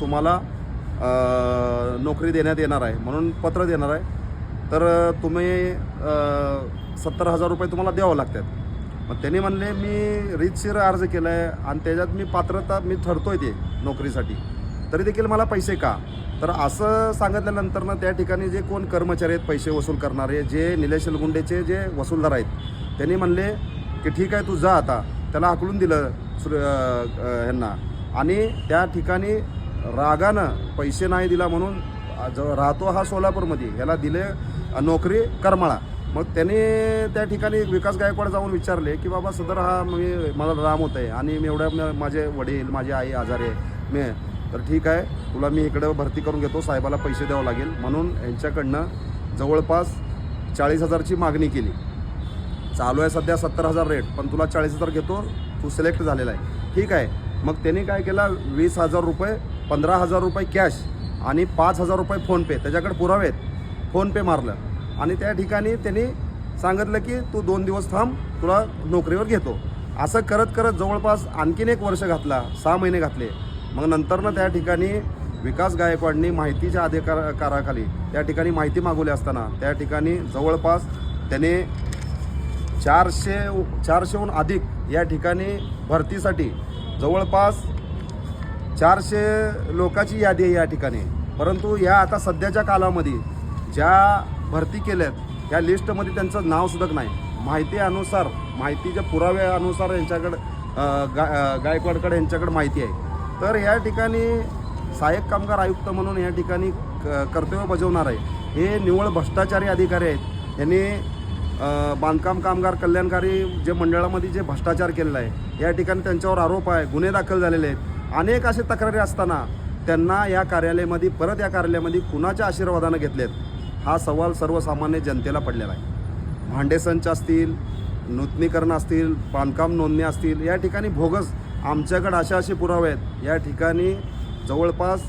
तुम्हाला नोकरी देण्यात येणार आहे म्हणून पत्र देणार आहे. तर तुम्ही सत्तर हजार रुपये तुम्हाला द्यावं लागतात. मग त्यांनी म्हणले मी रीतशीर अर्ज केला आहे आणि त्याच्यात मी पात्रता मी ठरतो आहे ते नोकरीसाठी. तरी देखील मला पैसे का? तर असं सांगितल्यानंतर ना त्या ठिकाणी जे कोण कर्मचारी आहेत पैसे वसूल करणारे जे निलेश गुंडेचे जे वसूलदार आहेत त्यांनी म्हणले की ठीक आहे तू जा आता. त्याला हाकलून दिलं सुर ह्यांना. आणि त्या ठिकाणी रागानं पैसे नाही दिला म्हणून जो राहतो हा सोलापूरमध्ये ह्याला दिले नोकरी करमाळा. मग त्याने त्या ठिकाणी विकास गायकवाड जाऊन विचारले की बाबा सदर हा मी मला राम होत आहे आणि मी एवढ्या माझे वडील माझी आई आजारी आहे मी तर ठीक आहे तुला मी इकडं भरती करून घेतो साहेबाला पैसे द्यावं लागेल. म्हणून यांच्याकडनं जवळपास चाळीस हजारची मागणी केली. चालू आहे सध्या सत्तर हजार रेट पण तुला चाळीस हजार घेतो तू सिलेक्ट झालेला आहे. ठीक आहे. मग त्यांनी काय केला? वीस हजार रुपये पंधरा हजार रुपये कॅश आणि पाच हजार रुपये फोनपे त्याच्याकडे पुरावे आहेत. फोनपे मारलं. आणि त्या ठिकाणी त्यांनी सांगितलं की तू दोन दिवस थांब तुला नोकरीवर घेतो. असं करत करत जवळपास आणखीन एक वर्ष घातला सहा महिने घातले. मग नंतरनं त्या ठिकाणी विकास गायकवाडनी माहितीच्या अधिकाराखाली त्या ठिकाणी माहिती मागवली असताना त्या ठिकाणी जवळपास त्याने चारशे चारशेहून अधिक या ठिकाणी भरतीसाठी जवळपास चारशे लोकाची यादी आहे या ठिकाणी. परंतु या आता सध्याच्या कालामध्ये ज्या भरती केल्यात या लिस्टमध्ये त्यांचं नाव सुद्धा नाही. माहिती अनुसार माहितीच्या पुराव्यानुसार यांच्याकडं गा गायकवाडकडे यांच्याकडे माहिती आहे. तर या ठिकाणी सहाय्यक कामगार आयुक्त म्हणून या ठिकाणी क- कर्तव्य बजावणार आहे. हे निव्वळ भ्रष्टाचारी अधिकारी आहेत. यांनी बांधकाम कामगार कल्याणकारी जे मंडळामध्ये जे भ्रष्टाचार केलेला आहे या ठिकाणी त्यांच्यावर आरोप आहे. गुन्हे दाखल झालेले आहेत. अनेक असे तक्रारी असताना त्यांना या कार्यालयामध्ये परत या कार्यालयामध्ये कुणाच्या आशीर्वादानं घेतलेत हा सवाल सर्वसामान्य जनतेला पडलेला आहे. भांडेसंच असतील नूतनीकरण असतील बांधकाम नोंदणी असतील या ठिकाणी भोगस आमच्याकडे अशा असे पुरावे आहेत. या ठिकाणी जवळपास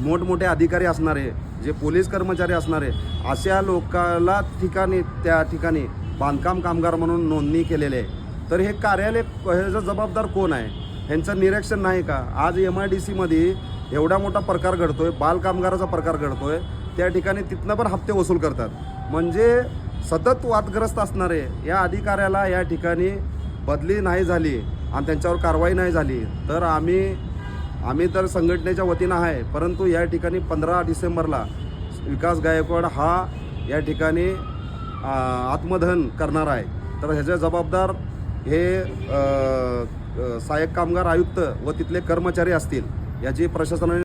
मोठमोठे अधिकारी असणारे जे पोलीस कर्मचारी असणारे अशा लोकाला ठिकाणी त्या ठिकाणी बांधकाम कामगार म्हणून नोंदणी केलेली आहे. तर हे कार्यालय ह्याचा जबाबदार कोण आहे? ह्यांचं निरीक्षण नाही का? आज एम आय डी सीमध्ये एवढा मोठा प्रकार घडतोय बालकामगाराचा प्रकार घडतोय त्या ठिकाणी तिथनं पण हप्ते वसूल करतात. म्हणजे सतत वादग्रस्त असणारे या अधिकाऱ्याला या ठिकाणी बदली नाही झाली आणि त्यांच्यावर कारवाई नाही झाली तर आम्ही आम्ही तर संघटनेच्या वतीनं आहे परंतु या ठिकाणी पंधरा डिसेंबरला विकास गायकवाड हा या ठिकाणी आत्मदहन करणार आहे. तर ह्याचे जबाबदार हे सहाय्यक कामगार आयुक्त व तिथले कर्मचारी असतील याची प्रशासनाने